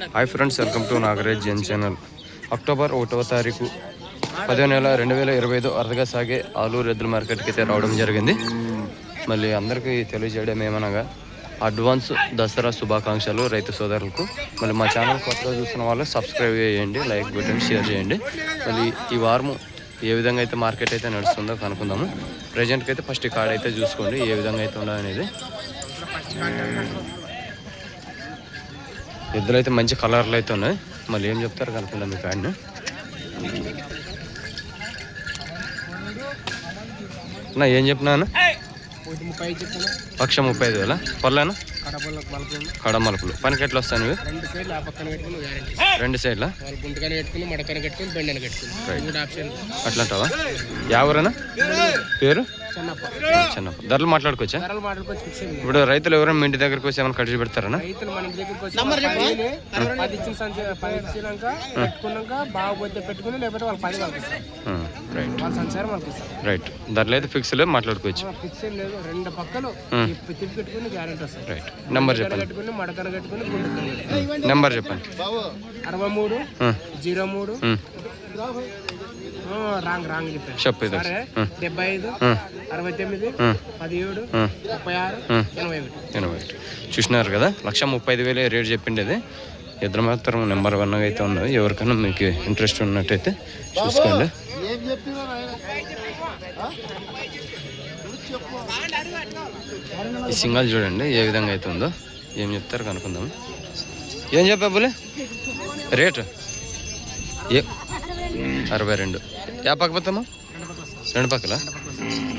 Hi friends welcome to Nagaraj Jan channel October ఒకటవ తారీఖు పదో నెల రెండు వేల ఇరవై ఐదు అరదగా సాగే ఆలూరు ఎద్దుల మార్కెట్కి అయితే రావడం జరిగింది. మళ్ళీ అందరికీ తెలియజేయడం ఏమనగా అడ్వాన్స్ దసరా శుభాకాంక్షలు రైతు సోదరులకు. మళ్ళీ మా ఛానల్ కొత్తగా చూస్తున్న వాళ్ళు సబ్స్క్రైబ్ చేయండి లైక్ బటన్ షేర్ చేయండి. మళ్ళీ ఈ వారం ఏ విధంగా అయితే మార్కెట్ అయితే నడుస్తుందో కనుక్కుందాము. ప్రజెంట్కి అయితే ఫస్ట్ కార్డ్ అయితే చూసుకోండి ఏ విధంగా అయితే ఉండదు అనేది ఎద్దులు అయితే మంచి కలర్లు అయితే ఉన్నాయి మళ్ళీ ఏం చెప్తారు కనుక్కుందాం మీ కార్డ్ని నా ఏం చెప్పినా అన్న? ఒకటి ముప్పై ఐదు చెప్తాను లక్ష ముప్పై ఐదు వేల? పర్లేనా? కడపల్లో మలుపులు. కడమలుపులు పనికి ఎట్లా వస్తాను ఇవి రెండు సైడ్లు అట్లా అంటావా? ఎవరైనా పేరు? ధరలు మాట్లాడుకోవచ్చా? ఇప్పుడు రైతులు ఎవరైనా మీ ఇంటి దగ్గరకు వచ్చి ఏమైనా కట్టి పెడతారనా? రైతులు మన ఇంటి దగ్గరికి వచ్చి పది ఇచ్చిన సంచి పది ఇచ్చినాక పెట్టుకున్నాక పెట్టుకుని లేకపోతే వాళ్ళు పది వాళ్ళకి రైట్. వాళ్ళ సంచారం వాళ్ళకి రైట్. ధరలు అయితే ఫిక్స్ లేదు మాట్లాడుకోవచ్చు. ఫిక్స్ లేదు. రెండు పక్కలు. తిప్పి పెట్టుకుని గ్యారెంటీ వస్తుంది రైట్. నెంబర్ చెప్పండి. కట్టుకుని మడకన కట్టుకుని నెంబర్ చెప్పండి. అరవై మూడు జీరో మూడు రాంగ్ రాంగ్ చెప్పాను చెప్పు ఇది సరే డెబ్బై ఐదు అరవై తొమ్మిది పదిహేడు. ముప్పై ఆరు. ఎనభై ఒకటి. ఎనభై ఒకటి. చూసినారు కదా లక్ష ముప్పై ఐదు వేలు రేట్ చెప్పింది అది ఇద్దరు మాత్రం నెంబర్ వన్ అయితే ఉన్నది. ఎవరికైనా మీకు ఇంట్రెస్ట్ ఉన్నట్టయితే చూసుకోండి. ఈ సింగల్ చూడండి ఏ విధంగా అయితే ఉందో. ఏం చెప్తారు కనుక్కుందాం. ఏం చెప్పా బులే రేటు? ఏ? అరవై రెండు. యా పక్క పోతామా రెండు పక్కల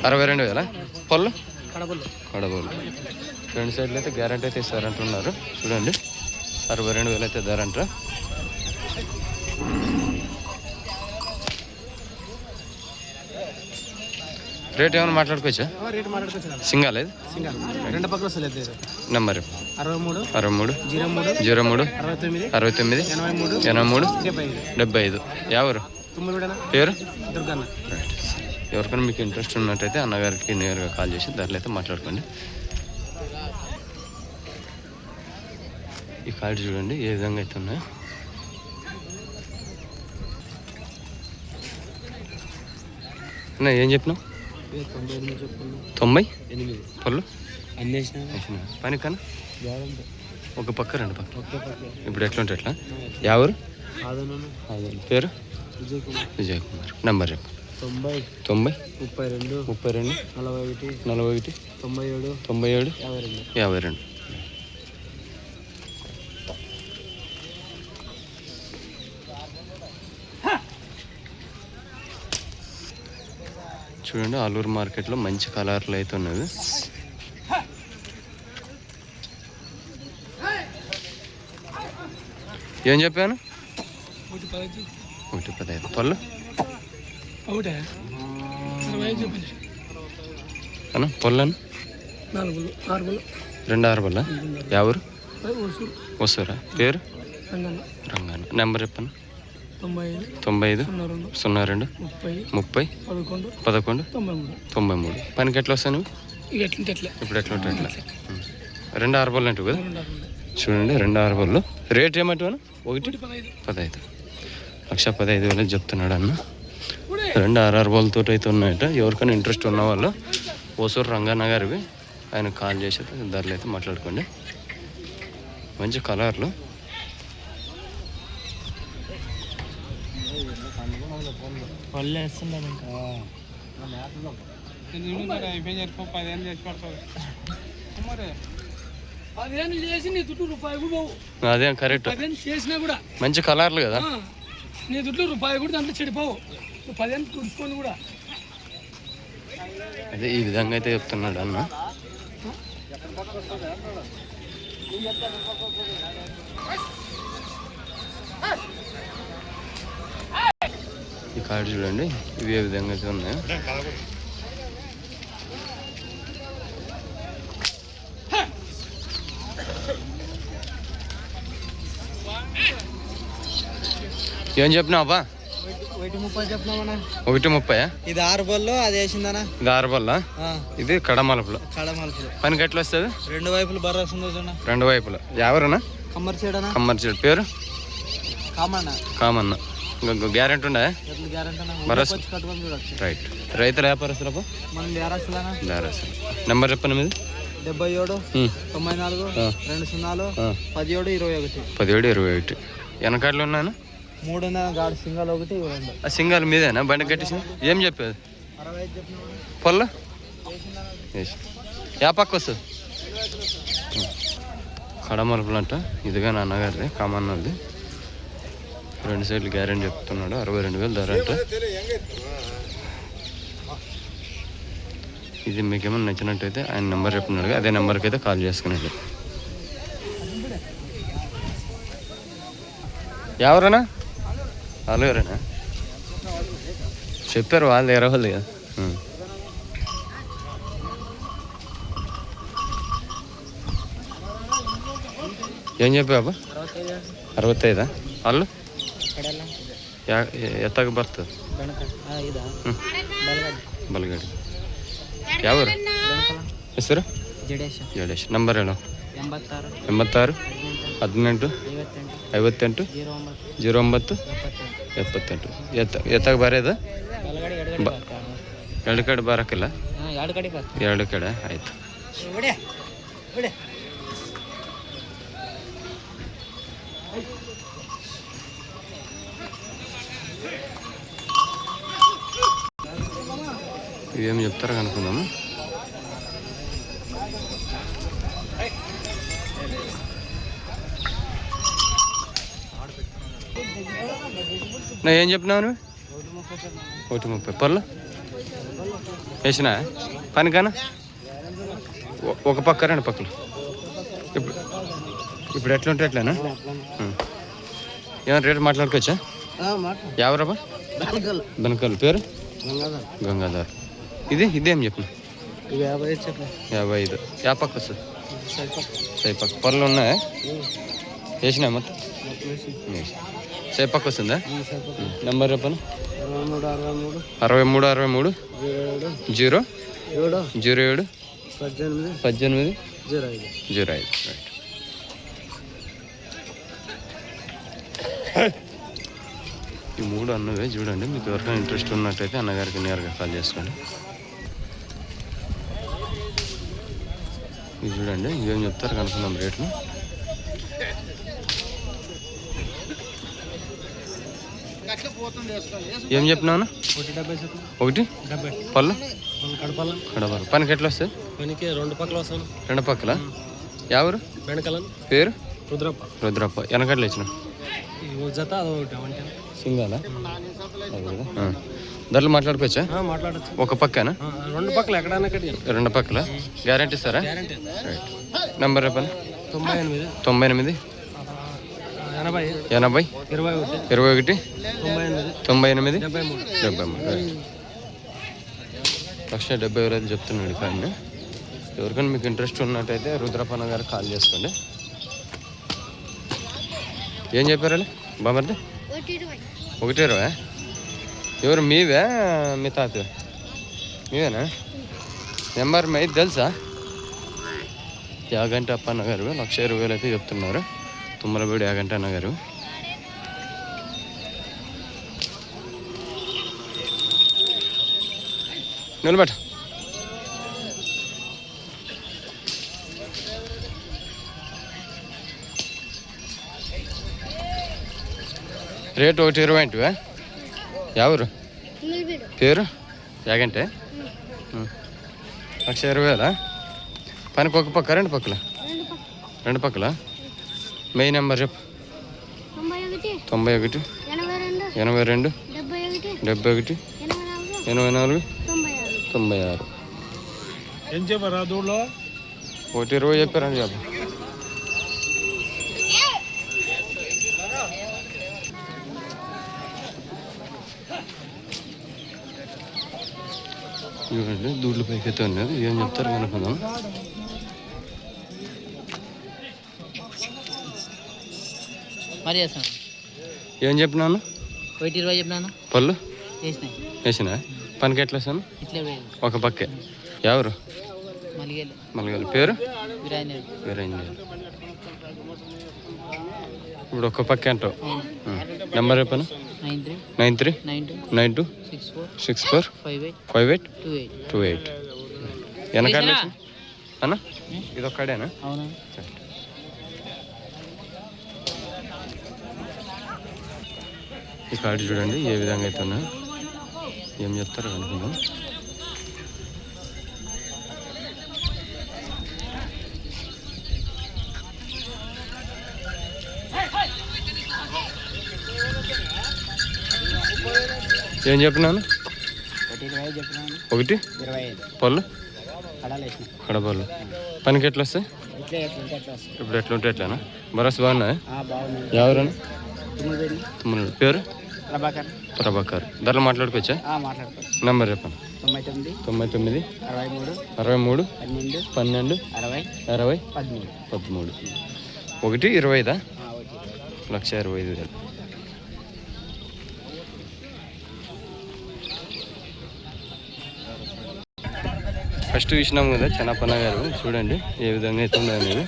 అరవై రెండు వేల పళ్ళు కడగోలు రెండు సైడ్లు అయితే గ్యారంటీ అయితే ఇస్తారంటున్నారు చూడండి అరవై రెండు వేలు అయితే ధర అంట రేట్ ఏమైనా మాట్లాడుకోవచ్చా సింగల్ ఇది సింగల్ రెండు పక్కల వస్తుంది లేదు నెంబర్ అరవై మూడు అరవై మూడు జీరో మూడు జీరో మూడు అరవై తొమ్మిది ఎనభై మూడు డెబ్బై ఐదు ఎవరు పేరు ఎవరికైనా మీకు ఇంట్రెస్ట్ ఉన్నట్టయితే అన్నగారికి నేరుగా కాల్ చేసి ధరలు అయితే మాట్లాడుకోండి. ఈ కార్డు చూడండి ఏ విధంగా అయితే ఉన్నాయో. అన్న ఏం చెప్పినావు? తొంభై పళ్ళు? పని కన్నా ఒక పక్క రెండు పక్క. ఇప్పుడు ఎట్లా ఉంటే ఎట్లా? ఎవరు పేరు? విజయ్ కుమార్ విజయ్ కుమార్ నెంబర్ చెప్పు. తొంభై తొంభై ముప్పై రెండు ముప్పై రెండు నలభై ఒకటి నలభై ఒకటి తొంభై ఏడు తొంభై ఏడు యాభై రెండు యాభై రెండు చూడండి ఆలూరు మార్కెట్లో మంచి కలర్లు అయితే ఉన్నవి. ఏం చెప్పాను? ఒకటి. పదహైదు చెప్పండి. అన్న ఆరు రెండు ఆరు ఎవరు? వస్తారా పేరు? రంగన్న. రంగాన నెంబర్ చెప్పను? తొంభై ఐదు సున్నా రెండు ముప్పై ముప్పై పదకొండు తొంభై మూడు. పనికి ఎట్లా వస్తాను ఇప్పుడు ఎట్లా ఉంటాయి ఎట్లా. రెండు ఆరు బళ్ళు అంటావు కదా. చూడండి రెండు ఆరు బళ్ళు రేట్ ఏమంటావు ఒకటి? పదహైదు. లక్ష పదహైదు వేలు చెప్తున్నాడు అన్న రెండు ఆరు ఆరు బళ్ళతో అయితే ఉన్నాయట. ఎవరికైనా ఇంట్రెస్ట్ ఉన్న వాళ్ళు ఓసూరు రంగన్న గారివి ఆయన కాల్ చేసి ధరలు అయితే మాట్లాడుకోండి. మంచి కలర్లు. అదే కరెక్ట్. పదిహేను చేసినా కూడా. మంచి కలర్లు కదా. నీ దుడ్డు రూపాయి కూడా దాంట్లో చెడిపోవు. నువ్వు పదిహేను తుడుచుకొని కూడా. అదే ఈ విధంగా అయితే చెప్తున్నాడు అన్న. ఈ కార్డు చూడండి ఇవి ఏ విధంగా అయితే ఉన్నాయో. ఏం చెప్పినావా ఒకటి ముప్పై చెప్తున్నామన్నా ఒకటి ముప్పై ఇది ఆరు బళ్ళు అది వేసిందనా ఇది ఆరు బల్ల ఇది కడమలుపులు. కడమలుపులు. పనికి ఎట్లా వస్తుంది రెండు వైపులు బర్ర రెండు వైపులు. ఎవరన్నా? కమ్మర్ చేయడనా కమ్మర్చేడు పేరు? కామన్న. కామన్న. గ్యారెంటీ ఉండే భరోసా రైట్. రైతుల వ్యాపారస్తులకు నెంబర్ చెప్పండి మీది. డెబ్బై ఏడు. తొంభై నాలుగు. రెండు సున్నాలు. పదిహేడు ఇరవై ఒకటి. పదిహేడు ఇరవై ఒకటి. వెనకాడలు ఉన్నాను గాడి సింగల్ ఒకటి ఆ సింగాలు మీదేనా? బండి కట్టేసి ఏం చెప్పేది? పొల్ల? యా పక్క వస్తుంది. కడమలుపులు అంట ఇదిగా నాన్నగారిది కామన్నది రెండు సైడ్లు గ్యారెంటీ చెప్తున్నాడు. అరవై రెండు వేలు ధర అంట. ఇది మీకు ఏమైనా నచ్చినట్టయితే ఆయన నెంబర్ చెప్పినాడు అదే నెంబర్కి అయితే కాల్ చేసుకునేది. ఎవరన్నా? అలుగురేనా చెప్పారు వాళ్ళు ಹ್ಞೂ కదా ఏం చెప్పావు అరవత్తైదా అల్లు ಎತ್ತಾಗ ಬರ್ತದೆ? ಬಲಗಡಿ. ಯಾವ ಹೆಸರು? ಜಡೇಶ್. ನಂಬರ್ ಹೇಳು. ಎಂಬತ್ತಾರು. ಹದಿನೆಂಟು? ಐವತ್ತೆಂಟು ಐವತ್ತೆಂಟು ಜೀರೋ ಒಂಬತ್ತು ಜೀರೋ ಒಂಬತ್ತು ಎಪ್ಪತ್ತೆಂಟು ಎಪ್ಪತ್ತೆಂಟು ಎತ್ತ ಎತ್ತಾಗ ಬರೋದು ಬಲಗಡೆ ಎರಡು ಬ- ಎರಡು ಕಡೆ ಬರೋಕ್ಕಿಲ್ಲ ಹಾಂ ಎರಡು ಕಡೆ ಬರ್ತಾರೆ ಎರಡು ಕಡೆ ಆಯಿತು ಬಿಡೆ ಬಿಡೆ ఏం చెప్తారో కనుక్కుందాము నా ఏం చెప్పినావు నువ్వు? ఒకటి ముప్పై. పర్లు వేసినా పనికానా? ఒక పక్క రెండు పక్కలు. ఇప్పుడు ఇప్పుడు ఎట్లా ఉంటే ఎట్లానా. ఏమైనా రేటు మాట్లాడుకోవచ్చా? ఎవరబ్బా బెనకాల పేరు? గంగాధర్. ఇది? ఇదేం చెప్పిన. యాభై ఐదు. యా పక్క వస్తుంది. సై పక్క పనులు ఉన్నాయా? వేసినా మొత్తం? వేసి. సై పక్క వస్తుందా నెంబర్ చెప్పను? అరవై మూడు అరవై మూడు. Zero zero? ఏడు. పద్దెనిమిది. జీరో ఐదు. జీరో ఐదు. రైట్ ఈ మూడు అన్నవే చూడండి. మీకు ఎవరికైనా ఇంట్రెస్ట్ ఉన్నట్టయితే అన్నగారికి నేరుగా కాల్ చేసుకోండి. ఇది చూడండి. ఇవేం చెప్తారు? కనుక్కుందాం రేట్లు ఏం చెప్పినావు ఒకటి పళ్ళు? కడబారు పనికి ఎట్లా వస్తాయి? పనికి రెండు పక్కల వస్తాను రెండు పక్కల? ఎవరు వెనకలను. పేరు? రుద్రప్ప. రుద్రప్ప. వెనకట్లు ఇచ్చిన జత సింగాలా? ధరలు మాట్లాడుకోవచ్చా మాట్లాడచ్చు. ఒక పక్కన? రెండు పక్కల ఎక్కడైనా రెండు పక్కల? గ్యారంటీ ఇస్తారా? నెంబర్ చెప్పండి. తొంభై ఎనిమిది. తొంభై ఎనిమిది? ఎనభై. ఇరవై ఒకటి. తొంభై ఎనిమిది. డెబ్బై మూడు. లక్ష డెబ్బై ఐదు చెప్తున్నాడు కానీ ఎవరికైనా మీకు ఇంట్రెస్ట్ ఉన్నట్టయితే రుద్రపన్న గారు కాల్ చేసుకోండి. ఏం చెప్పారు బామర్ది? ఒకటి ఇరవై. ఎవరు మీవే? మీ తాత మీవేనా? నెంబర్ మీ తెలుసా? యాగంటి అప్పన్న గారు లక్ష ఇరవై వేలు అయితే చెప్తున్నారు. తుమ్మలబేడి యాగంటి అన్న గారు. నిలబెట్ట. రేటు ఒకటి ఇరవై అంటివా? ఎవరు? పేరు? యాగంటే. లక్ష ఇరవై వేలా? పనికి ఒక పక్క రెండు పక్కల? రెండు పక్కల? మెయిన్ నెంబర్ చెప్పు. తొంభై ఒకటి ఎనభై రెండు డెబ్బై ఒకటి ఎనభై నాలుగు తొంభై ఆరు. తొంభై ఆరు. ఏం చెప్పారా దూడలో? ఒకటి ఇరవై చెప్పారండి చెప్పు. చూడండి దూడ్లు పైకి అయితే ఉన్నది ఏం చెప్తారు కనుకుందాం మరి చేస్తాను ఏం చెప్పినాను ఒకటి ఇరవై చెప్పినాను పళ్ళు? వేసిన పనికి ఎట్లా వేసాను వేయాలి ఒక పక్కే. ఎవరు? మలిగేలు పేరు? వీరేంద్ర ఇప్పుడు ఒక్క పక్క అంటావు. నెంబర్ చెప్పను? Nine three. Nine two. Six four. Five eight. Five eight? Two eight. Two eight. వెనకాల అన్న? ఇది ఒక్కడేనా ఈ కార్డు చూడండి ఏ విధంగా అయితే ఉన్నా ఏం చెప్తారో అనుకుందాం ఏం చెప్పినాను? ఒకటి? పళ్ళు? కడపళ్ళు. పనికి ఎట్లా వస్తాయి? ఇప్పుడు ఎట్లా ఉంటే ఎట్లానా బరస్ బాగున్నాయి? తమ్ముడు. పేరు? ప్రభాకర్. ప్రభాకర్. ధరలు మాట్లాడుకోవచ్చా మాట్లాడుకోవచ్చు నంబర్ చెప్పండి. తొంభై తొమ్మిది. తొంభై తొమ్మిది. అరవై మూడు. అరవై మూడు. పన్నెండు. పన్నెండు. అరవై. అరవై. పదమూడు. పదమూడు. ఒకటి ఇరవై ఐదా? ఓకే లక్ష ఇరవై ఐదు వేలు. ఫస్ట్ చూసినాం కదా చెన్నపన్న గారు. చూడండి ఏ విధంగా అయితే ఉన్నది అనేది.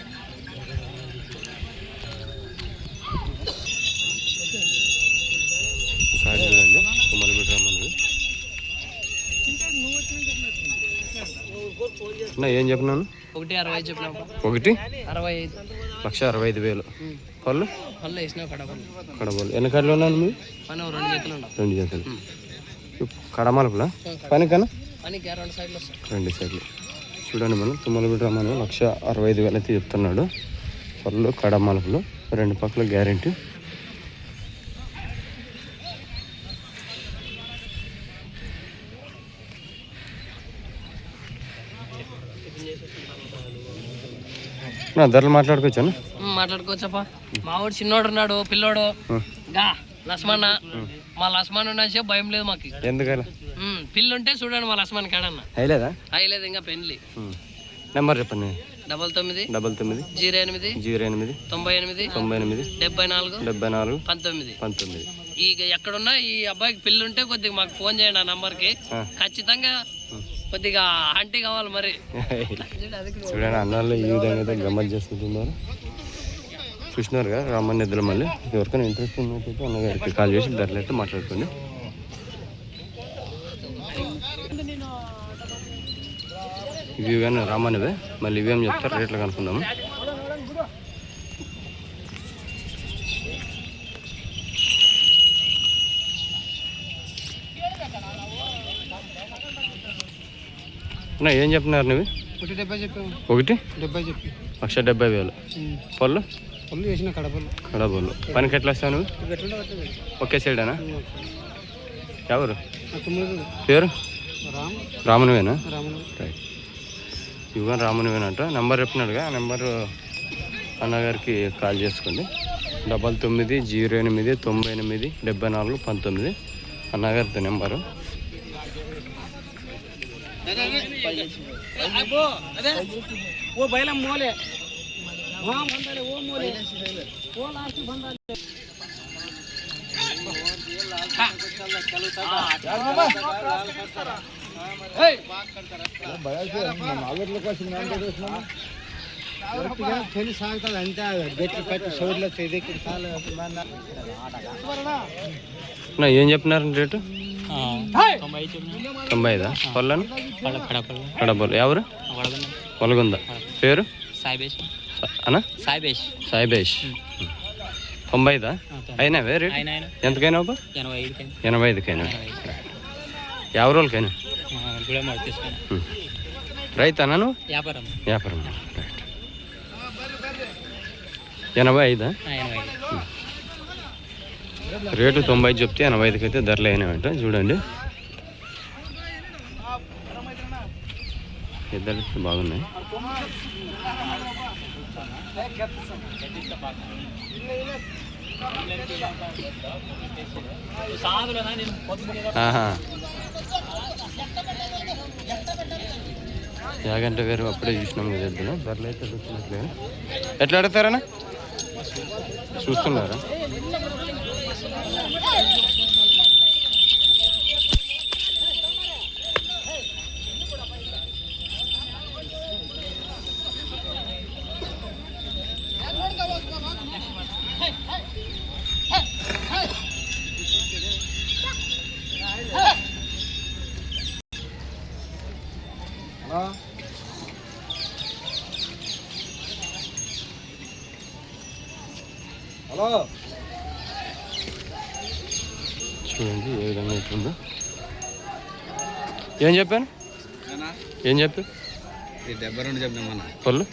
అన్న, ఏం చెప్పినాను? ఒకటి అరవై చెప్పినా ఒకటి. అరవై ఐదు. లక్ష అరవై ఐదు వేలు. పళ్ళు? పళ్ళు వేసినా కడపలు కడబోలు ఎన్ని కళ్ళు ఉన్నాను మీరు పని రెండు ఉండవు రెండు జతలు కడమలుపులా పని కన్నా పనికి రెండు సైడ్లు రెండు సైడ్లు. చూడండి మనం తుమ్మలగుడి రమ్మని. లక్ష అరవై ఐదు వేలు అయితే చెప్తున్నాడు. పళ్ళు కడమలుపులు రెండు పక్కల గ్యారెంటీ. నా ధరలు మాట్లాడుకోవచ్చప్పా. మా వాడు చిన్నోడు ఉన్నాడు పిల్లోడు. గా లక్ష్మణ మా లక్ష్మణ్ ఉన్నసే భయం లేదు మాకు. ఎందుకలా? పిల్లుంటే చూడండి మా లక్ష్మణ్ కాడన్న. అయ్యలేదా అయ్యలేదు ఇంకా పెళ్ళి నెంబర్ చెప్పండి. డబల్ తొమ్మిది. డబల్ తొమ్మిది. జీరో ఎనిమిది. జీరో ఎనిమిది. తొంభై ఎనిమిది. తొంభై ఎనిమిది. డెబ్బై నాలుగు. డెబ్బై నాలుగు. పంతొమ్మిది. పంతొమ్మిది. ఈ ఎక్కడున్నా ఈ అబ్బాయికి పిల్లి ఉంటే కొద్దిగా మాకు ఫోన్ చేయండి ఆ నంబర్కి. ఖచ్చితంగా కొద్దిగా ఆంటీ కావాలి మరి. చూడండి అన్నాళ్ళు ఈ విధంగా అయితే గమ్మత్ చేసుకుంటున్నారు. చూసినారు కదా రామన్న ఇద్దరు మళ్ళీ ఎవరికైనా ఇంట్రెస్ట్ ఉన్నట్టయితే అన్నగారికి కాల్ చేసి ధరలు అయితే మాట్లాడుకోండి. ఇవి కానీ రామన్నవే మళ్ళీ ఇవేం చెప్తారు? రేట్లు కనుక్కుందాము? అన్న, ఏం చెప్తున్నారు నువ్వు? ఒకటి డెబ్బై ఒకటి? డెబ్బై చెప్పి. లక్ష డెబ్బై వేలు. పళ్ళు? పళ్ళు కడబోళ్ళు పనికి ఎట్లా వస్తావు నువ్వు? ఒకే సైడేనా? ఎవరు? పేరు? రామ్. రామునివేనా రైట్ ఇవ్వని రామునివేనంట నెంబర్ చెప్పినాడుగా ఆ నెంబర్ అన్నగారికి కాల్ చేసుకోండి. డబల్ తొమ్మిది జీరో ఎనిమిది తొంభై ఎనిమిది డెబ్బై నాలుగు పంతొమ్మిది. అన్నగారితో నెంబరు. ఓ బయలం మోలే ఓ బందాలే ఓ తెలిసి సాగుతుంది అంతే గట్టి కట్టి సౌడ్లో నా ఏం చెప్పినారు రేటు? తొంభై ఐదా పళ్ళను కడబోలు ఎవరు పొలగుందా పేరు సాయిబేష్ అన్నా సాయిబేష్ సాయిబేష్ తొంభై ఐదా ఆయన ఆయన ఎంతకైనా అబ్బా ఎనభై ఐదు ఎనభై ఐదుకైనా యాభై రోజులకైనా గుళమాడు తీసుకుని రైతు అన్నాను వ్యాపారం వ్యాపారం ఎనభై ఐదు రేటు తొంభై చెప్తే ఎనభై ఐదుకి అయితే ధరలు అయినాయంట. చూడండి. ఇద్దరు బాగున్నాయి. ఆహా. యాగంటే వేరు అప్పుడే చూసినాం కదా ఇద్దరు. ధరలు అయితే చూస్తున్నట్లేదు ఎట్లా అడుగుతారన్నా? చూస్తున్నారా? చూడండి ఏ విధంగా ఉంటుందో. ఏం చెప్పాను? ఏం చెప్పి ఈ డెబ్బై రెండు చెప్పినామన్న పళ్ళు?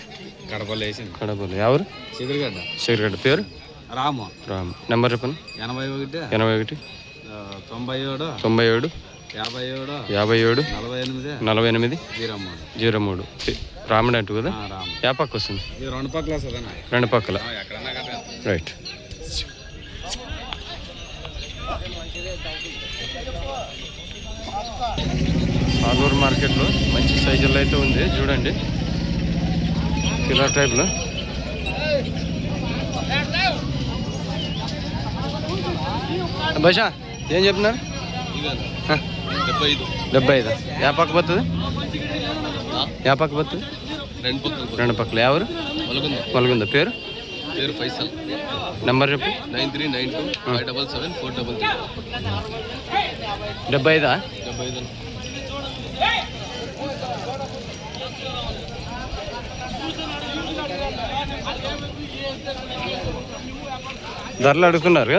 కడపలు వేసింది. కడపలు. ఎవరు? చిగురుగడ్డ శేఖరగడ్డ పేరు? రాము. రామ్. నెంబర్ చెప్పండి. ఎనభై ఒకటి. ఎనభై ఒకటి. తొంభై ఏడు. తొంభై ఏడు. యాభై ఏడు. యాభై ఏడు. నలభై ఎనిమిది. నలభై ఎనిమిది. జీరో మూడు. జీరో మూడు. రాముడు అంటూ కదా? యా పక్క వస్తుంది? రెండు పక్కల వస్తుందన్న రెండు పక్కల. రైట్. ఆలూరు మార్కెట్లో మంచి సైజుల్లో అయితే ఉంది. చూడండి. కిలో టైప్లో బషా ఏం చెప్తున్నారు? హ, డెబ్బై ఐదు యా పక్క పోతుంది యా పక్క పోతుంది రెండు పక్కలు. ఎవరు? మలుగుందా పేరు? పేరు ఫైసల్. నెంబర్ చెప్పు. Nine three nine two five double seven four double three డెబ్బై ఐదా? డెబ్బై ఐదు. ధరలు అడుగుతున్నారు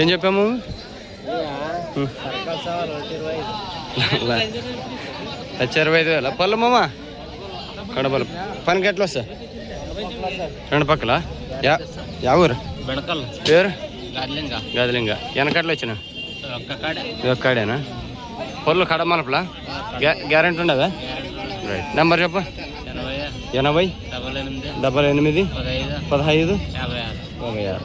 ఏం చెప్పాము? లక్ష ఇరవై ఐదు. వేల పళ్ళు మామ కడపలు పనికి ఎట్లా వస్తా రెండు పక్కల? యా యా ఊరు? పేరు? గదిలింగ. వెనకట్లు వచ్చిన? ఒక్క కాడే. ఒక్కడేనా పళ్ళు కడమలపలా గ్యా గ్యారెంటీ ఉండదా? రైట్ నెంబర్ చెప్పు. ఎనభై డెబ్బై ఎనిమిది పదహైదు పదహైదు యాభై ఆరు.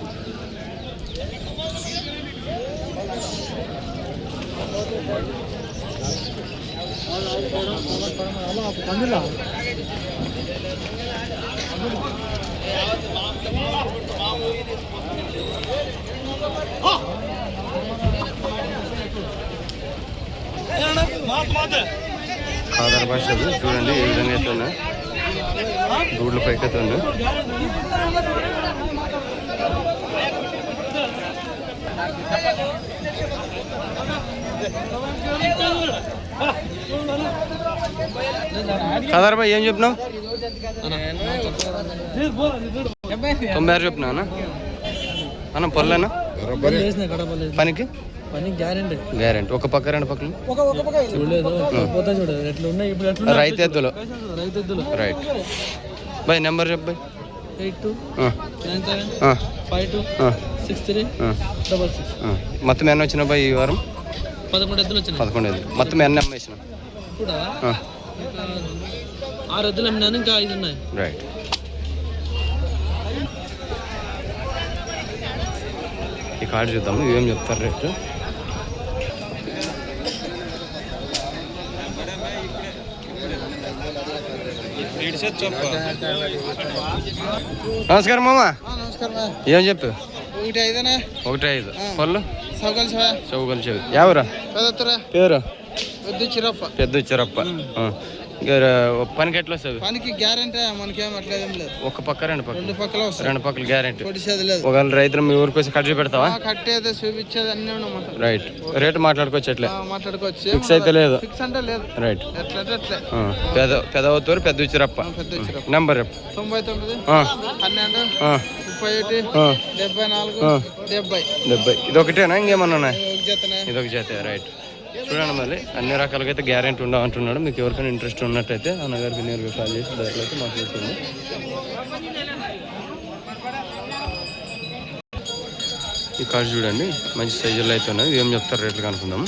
యాభై భాష చూడండి ఏ విధంగా అయితే ఉన్నాయి దూడ్ల పైకి అయితే you. ఆధార్ భాయ్ ఏం చెప్పినావు తొంభై ఆరు చెప్పినా అన్న? పొల్లేనా పనికి? పని గ్యారెంటీ. గ్యారెంటీ ఒక పక్క రెండు ఎట్లా రైతు ఎద్దులు రైట్. బాయ్ నెంబర్ చెప్పు బాయ్. మొత్తం ఎన్ని వచ్చినా బాయ్ ఈ వారం? పదకొండు ఎద్దులు వచ్చినాయి. పదకొండు ఎద్దులు. మొత్తం ఎన్ని అమ్మేసిన కూడా ఆరు ఎద్దులు అమ్మినాను ఇంకా ఐదు ఉన్నాయి. రైట్ ఈ కార్డు చూద్దాము ఇవేం చెప్తారు రేటు? నమస్కారం మామ. నమస్కారం ఏం చెప్పు? ఒకటి ఐదేనా? ఒకటి ఐదు. పళ్ళు? సౌకల్ సార్ చౌకలు చెవి ఎవరా పేరు? వద్దు చిరప్ప. పెద్ద ఇచ్చారప్ప ఇంకా పనికి ఎట్లా వస్తుంది? పనికి గ్యారంటీ మనకేం అట్లేదేం లేదు. ఒక పక్క రెండు పక్కలు. రెండు పక్కల రెండు పక్కల గ్యారెంటీ లేదు. ఒకవేళ రైతులు మీ ఊరికి వచ్చి ఖర్చు పెడతావా కట్టేది చూపించేది అన్నీ రైట్ రేటు మాట్లాడుకోవచ్చు ఎట్లే మాట్లాడుకోవచ్చు. ఫిక్స్ అయితే లేదు. ఫిక్స్ అంటే లేదు. రైట్ ఎట్లా అంటే అట్లే. ఆ, పెద పెదవతూరు పెద్ద ఇచ్చిరప్ప పెద్ద చిరప్ప. నెంబర్ తొంభై తొమ్మిది పన్నెండు ముప్పై ఒకటి ఆ, డెబ్బై నాలుగు ఆ. డెబ్బై. డెబ్బై ఇది ఒకటేనా ఇంకేమన్నా ఇది ఒక చేతే రైట్. చూడండి మళ్ళీ. అన్ని రకాలుగా అయితే గ్యారెంటీ ఉండవు అంటున్నాడు మీకు ఎవరికైనా ఇంట్రెస్ట్ ఉన్నట్టయితే అన్నగారికి నేరుగా కాల్ చేసి ధరలు అయితే మాకు చేస్తుంది ఈ కార్డు చూడండి. మంచి సైజుల్లో అయితే ఉన్నాయి ఏం చెప్తారు రేట్లు కనుక్కుందాము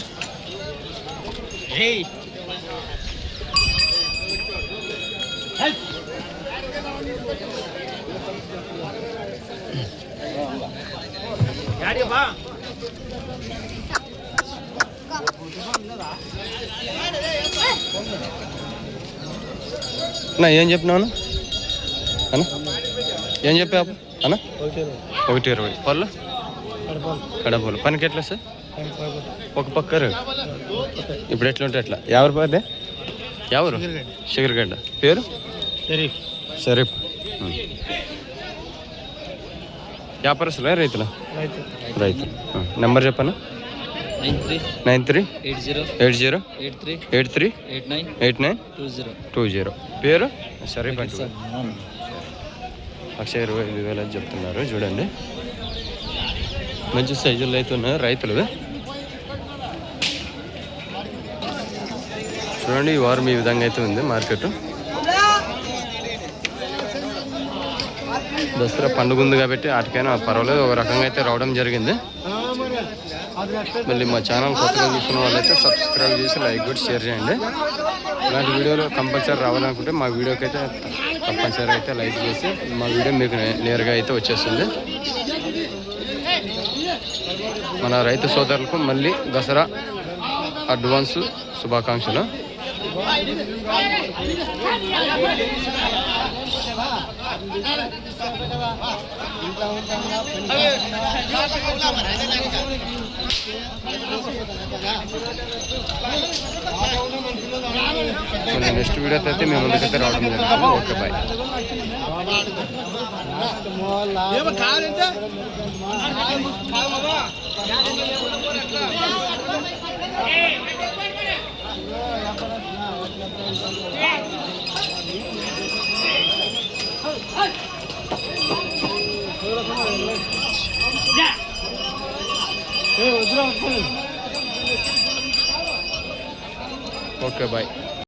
అన్న ఏం చెప్పినావు అన్న? ఏం చెప్పావు? అన్న? ఒకటి ఇరవై. పళ్ళు? కడపలు. పనికి ఎట్లా సార్? ఒక పక్క. ఇప్పుడు ఎట్లా ఉంటే ఎట్లా ఎవరు? పదే ఎవరు షుగర్గడ్డ పేరు? షరీఫ్ ఉం. వ్యాపారస్తులే రైతుల? రైతు. నెంబర్ చెప్పనా? Nine three. Nine three. Eight zero. Eight zero. Eight three. Eight three. Eight nine. Eight nine. Two zero. Two zero. పేరు? అంటే లక్ష ఇరవై ఐదు వేలు అని చెప్తున్నారు చూడండి. మంచి సైజుల్లో అయితే ఉన్నాయి రైతులు. చూడండి ఈ వారం ఈ విధంగా అయితే ఉంది మార్కెట్. దసరా పండుగ ఉంది కాబట్టి వాటికైనా పర్వాలేదు. ఒక రకంగా అయితే రావడం జరిగింది. మళ్ళీ మా ఛానల్ కొత్తగా చూస్తున్న వాళ్ళైతే సబ్స్క్రైబ్ చేసి లైక్ కూడా షేర్ చేయండి. ఇలాంటి వీడియోలు కంపల్సరీ రావాలనుకుంటే మా వీడియోకి అయితే తప్పనిసరి అయితే లైక్ చేసి మా వీడియో మీకు నే- నేరుగా అయితే వచ్చేస్తుంది. మన రైతు సోదరులకు మళ్ళీ దసరా అడ్వాన్స్ శుభాకాంక్షలు. మళ్ళీ నెక్స్ట్ వీడియోతో అయితే మేము ముందుకైతే రావడం జరుగుతుంది ఓకే బాయ్ ఓకే బాయ్